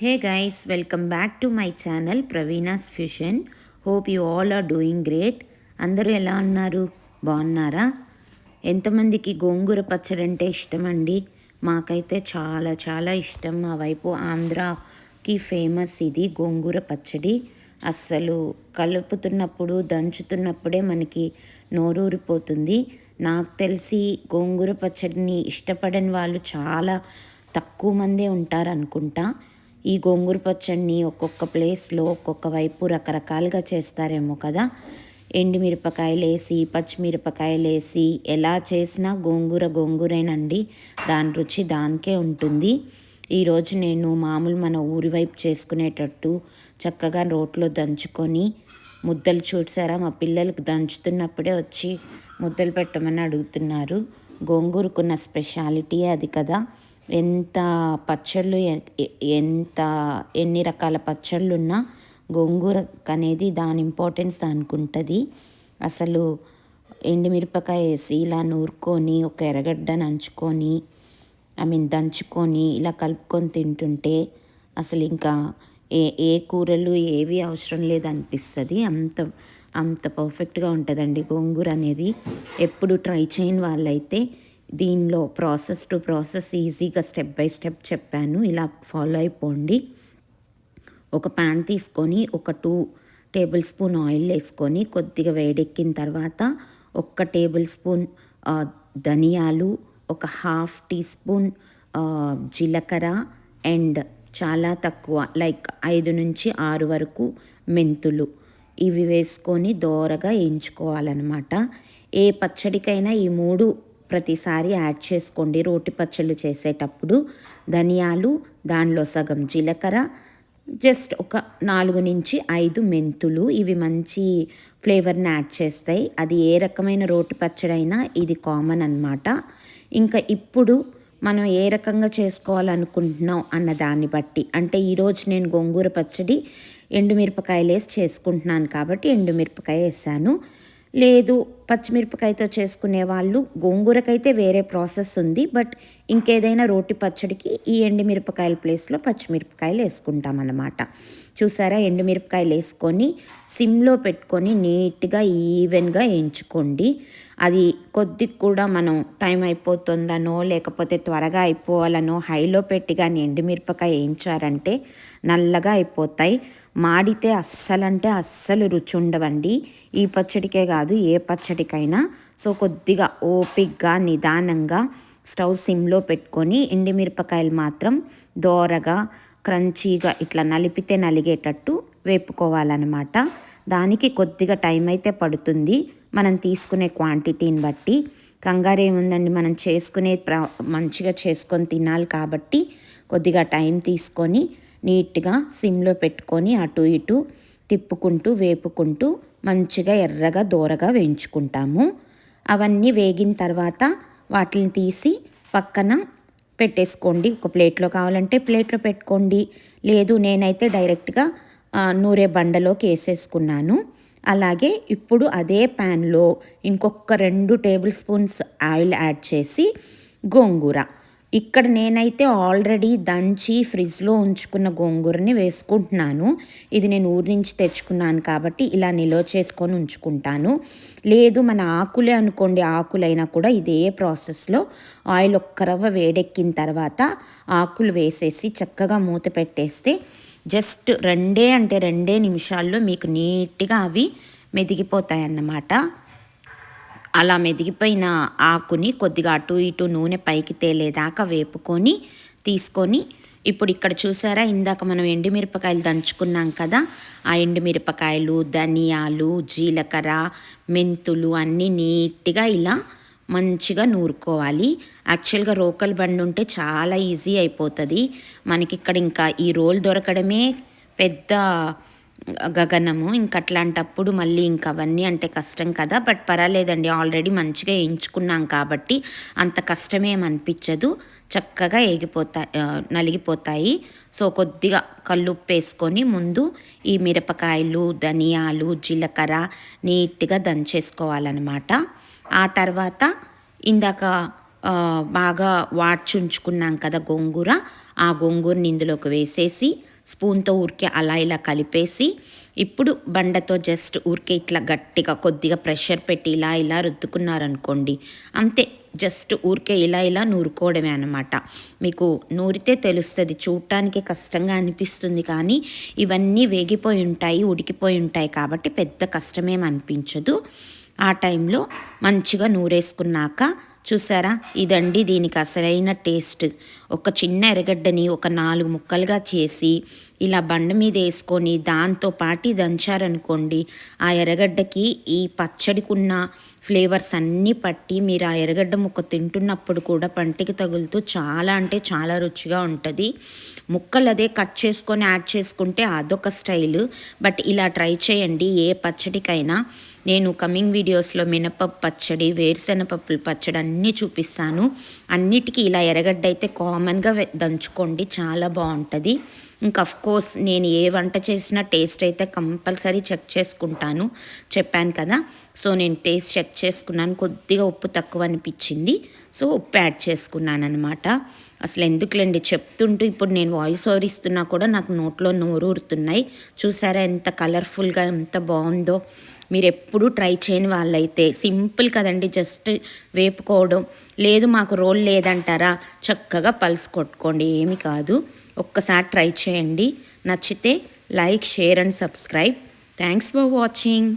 Hey guys welcome back to my channel Praveena's fusion. Hope you all are doing great. అందరూ ఎలా ఉన్నారు? బాగున్నారా? ఎంతమందికి గోంగూర పచ్చడి అంటే ఇష్టం అండి మాకైతే చాలా చాలా ఇష్టం. మా వైపు ఆంధ్రాకి ఫేమస్ ఇది గోంగూర పచ్చడి. అస్సలు కలుపుతున్నప్పుడు దంచుతున్నప్పుడే మనకి నోరూరిపోతుంది. నాకు తెలిసి గోంగూర పచ్చడిని ఇష్టపడని వాళ్ళు చాలా తక్కువ మందే ఉంటారు అనుకుంటా ఈ గోంగూర పచ్చడిని ఒక్కొక్క ప్లేస్లో ఒక్కొక్క వైపు రకరకాలుగా చేస్తారేమో కదా. ఎండుమిరపకాయలు వేసి పచ్చిమిరపకాయలు వేసి ఎలా చేసినా గోంగూర గోంగూరేనండి. దాని రుచి దానికే ఉంటుంది. ఈరోజు నేను మామూలు మన ఊరి వైపు చేసుకునేటట్టు చక్కగా రోట్లో దంచుకొని ముద్దలు చూసారా? మా పిల్లలకు దంచుతున్నప్పుడే వచ్చి ముద్దలు పెట్టమని అడుగుతున్నారు. గోంగూరకున్న స్పెషాలిటీ అది కదా. ఎంత పచ్చళ్ళు ఎంత ఎన్ని రకాల పచ్చళ్ళు ఉన్నా గోంగూర అనేది దాని ఇంపార్టెన్స్ దానికి ఉంటుంది అసలు ఎండుమిరపకాయ వేసి ఇలా నూరుకొని ఒక ఎర్రగడ్డ నంచుకొని ఐ మీన్ దంచుకొని ఇలా కలుపుకొని తింటుంటే అసలు ఇంకా ఏ ఏ కూరలు ఏవి అవసరం లేదనిపిస్తుంది. అంత అంత పర్ఫెక్ట్గా ఉంటుందండి గోంగూర అనేది. ఎప్పుడు ట్రై చేయని వాళ్ళైతే దీనిలో ప్రాసెస్ టు ప్రాసెస్ ఈజీగా స్టెప్ బై స్టెప్ చెప్పాను. ఇలా ఫాలో అయిపోండి. ఒక ప్యాన్ తీసుకొని ఒక టూ టేబుల్ స్పూన్ ఆయిల్ వేసుకొని కొద్దిగా వేడెక్కిన తర్వాత ఒక్క టేబుల్ స్పూన్ ధనియాలు ఒక హాఫ్ టీ స్పూన్ జీలకర్ర అండ్ చాలా తక్కువ లైక్ ఐదు నుంచి ఆరు వరకు మెంతులు. ఇవి వేసుకొని దోరగా వేయించుకోవాలన్నమాట ఏ పచ్చడికైనా ఈ మూడు ప్రతిసారి యాడ్ చేసుకోండి. రోటి పచ్చళ్ళు చేసేటప్పుడు ధనియాలు దానిలో సగం జీలకర్ర జస్ట్ ఒక నాలుగు నుంచి ఐదు మెంతులు. ఇవి మంచి ఫ్లేవర్ని యాడ్ చేస్తాయి. అది ఏ రకమైన రోటి పచ్చడైనా ఇది కామన్ అనమాట ఇంకా ఇప్పుడు మనం ఏ రకంగా చేసుకోవాలనుకుంటున్నాం అన్న దాన్ని బట్టి అంటే ఈరోజు నేను గోంగూర పచ్చడి ఎండుమిరపకాయలు వేసి చేసుకుంటున్నాను కాబట్టి ఎండుమిరపకాయ వేసాను. లేదు పచ్చిమిరపకాయతో చేసుకునే వాళ్ళు గోంగూరకైతే వేరే ప్రాసెస్ ఉంది. బట్ ఇంకేదైనా రోటి పచ్చడికి ఈ ఎండుమిరపకాయల ప్లేస్లో పచ్చిమిరపకాయలు వేసుకుంటాం అన్నమాట చూసారా? ఎండుమిరపకాయలు వేసుకొని సిమ్లో పెట్టుకొని నీట్గా ఈవెన్గా వేయించుకోండి అది కొద్ది కూడా మనం టైం అయిపోతుందనో లేకపోతే త్వరగా అయిపోవాలనో హైలో పెట్టి కానీ ఎండుమిరపకాయ వేయించారంటే నల్లగా అయిపోతాయి. మాడితే అస్సలంటే అస్సలు రుచి ఉండవండి. ఈ పచ్చడికే కాదు ఏ పచ్చడి పచ్చడికైనా సో కొద్దిగా ఓపిక్గా నిదానంగా స్టవ్ సిమ్లో పెట్టుకొని ఎండుమిరపకాయలు మాత్రం దోరగా క్రంచీగా ఇట్లా నలిపితే నలిగేటట్టు వేపుకోవాలన్నమాట. దానికి కొద్దిగా టైం అయితే పడుతుంది. మనం తీసుకునే క్వాంటిటీని బట్టి. కంగారు ఏముందండి మనం చేసుకునే మంచిగా చేసుకొని తినాలి కాబట్టి కొద్దిగా టైం తీసుకొని నీట్గా సిమ్లో పెట్టుకొని అటు ఇటు తిప్పుకుంటూ వేపుకుంటూ మంచిగా ఎర్రగా దూరగా వేయించుకుంటాము. అవన్నీ వేగిన తర్వాత వాటిని తీసి పక్కన పెట్టేసుకోండి. ఒక ప్లేట్లో కావాలంటే ప్లేట్లో పెట్టుకోండి. లేదు నేనైతే డైరెక్ట్గా నూరే బండలోకి వేసేసుకున్నాను. అలాగే ఇప్పుడు అదే ప్యాన్లో ఇంకొక రెండు టేబుల్ స్పూన్స్ ఆయిల్ యాడ్ చేసి గోంగూర. ఇక్కడ నేనైతే ఆల్రెడీ దంచి ఫ్రిడ్జ్లో ఉంచుకున్న గోంగూరని వేసుకుంటున్నాను. ఇది నేను ఊరి నుంచి తెచ్చుకున్నాను కాబట్టి ఇలా నిల్వ చేసుకొని ఉంచుకుంటాను. లేదు మన ఆకులే అనుకోండి ఆకులైనా కూడా ఇదే ప్రాసెస్లో ఆయిల్ ఒక్క రవ్వ వేడెక్కిన తర్వాత ఆకులు వేసేసి చక్కగా మూత పెట్టేస్తే జస్ట్ రెండే అంటే రెండే నిమిషాల్లో మీకు నీట్గా అవి మెదిగిపోతాయి అన్నమాట అలా మెదిగిపోయిన ఆకుని కొద్దిగా అటు ఇటు నూనె పైకి తేలేదాకా వేపుకొని తీసుకొని ఇప్పుడు ఇక్కడ చూసారా ఇందాక మనం ఎండుమిరపకాయలు దంచుకున్నాం కదా ఆ ఎండుమిరపకాయలు ధనియాలు జీలకర్ర మెంతులు అన్నీ నీట్గా ఇలా మంచిగా నూరుకోవాలి. యాక్చువల్గా రోకల్ బండి ఉంటే చాలా ఈజీ అయిపోతుంది. మనకి ఇక్కడ ఇంకా ఈ రోల్ దొరకడమే పెద్ద గగనము ఇంక అట్లాంటప్పుడు మళ్ళీ ఇంక అవన్నీ అంటే కష్టం కదా. బట్ పర్వాలేదండి ఆల్రెడీ మంచిగా వేయించుకున్నాం కాబట్టి అంత కష్టమేమనిపించదు చక్కగా ఎగిపోతాయి నలిగిపోతాయి. సో కొద్దిగా కల్లుప్పు వేసుకొని ముందు ఈ మిరపకాయలు ధనియాలు జీలకర్ర నీట్గా దంచేసుకోవాలన్నమాట. ఆ తర్వాత ఇందాక బాగా వాడ్చి ఉంచుకున్నాం కదా గోంగూర ఆ గోంగూరని ఇందులోకి వేసేసి స్పూన్తో ఊరికే అలా ఇలా కలిపేసి ఇప్పుడు బండతో జస్ట్ ఊరికే ఇట్లా గట్టిగా కొద్దిగా ప్రెషర్ పెట్టి ఇలా ఇలా రుద్దుకున్నారనుకోండి అంతే. జస్ట్ ఊరికే ఇలా ఇలా నూరుకోవడమే అనమాట మీకు నూరితే తెలుస్తుంది చూడటానికి కష్టంగా అనిపిస్తుంది కానీ ఇవన్నీ వేగిపోయి ఉంటాయి ఉడికిపోయి ఉంటాయి కాబట్టి పెద్ద కష్టమేం అనిపించదు. ఆ టైంలో మంచిగా నూరేసుకున్నాక చూసారా? ఇదండి దీనికి అసలైన టేస్ట్. ఒక చిన్న ఎరగడ్డని ఒక నాలుగు ముక్కలుగా చేసి ఇలా బండ మీద వేసుకొని దాంతో పాటి దంచారనుకోండి ఆ ఎరగడ్డకి ఈ పచ్చడికున్న ఫ్లేవర్స్ అన్నీ పట్టి మీరు ఆ ఎరగడ్డ ముక్క తింటున్నప్పుడు కూడా పంటికి తగులుతూ చాలా అంటే చాలా రుచిగా ఉంటుంది. ముక్కలు అదే కట్ చేసుకొని యాడ్ చేసుకుంటే అదొక స్టైల్. బట్ ఇలా ట్రై చేయండి ఏ పచ్చడికైనా. నేను కమింగ్ వీడియోస్లో మినపప్పు పచ్చడి వేరుశెనగపప్పుల పచ్చడి అన్నీ చూపిస్తాను. అన్నిటికీ ఇలా ఎర్రగడ్డ అయితే కామన్గా దంచుకోండి చాలా బాగుంటుంది. ఇంకా కోర్స్ నేను ఏ వంట చేసినా టేస్ట్ అయితే కంపల్సరీ చెక్ చేసుకుంటాను. చెప్పాను కదా? సో నేను టేస్ట్ చెక్ చేసుకున్నాను. కొద్దిగా ఉప్పు తక్కువ అనిపించింది. సో ఉప్పు యాడ్ చేసుకున్నాను అనమాట అసలు ఎందుకులేండి? చెప్తుంటూ ఇప్పుడు నేను వాయిస్ ఓవర్ ఇస్తున్నా కూడా నాకు నోట్లో నోరు ఊరుతున్నాయి చూసారా ఎంత కలర్ఫుల్గా ఎంత బాగుందో? మీరు ఎప్పుడూ ట్రై చేయని వాళ్ళైతే సింపుల్ కదండి జస్ట్ వేపుకోవడం. లేదు మాకు రోల్ లేదంటారా చక్కగా పల్స్ కొట్టుకోండి ఏమి కాదు. ఒక్కసారి ట్రై చేయండి. నచ్చితే like share and subscribe. Thanks for watching.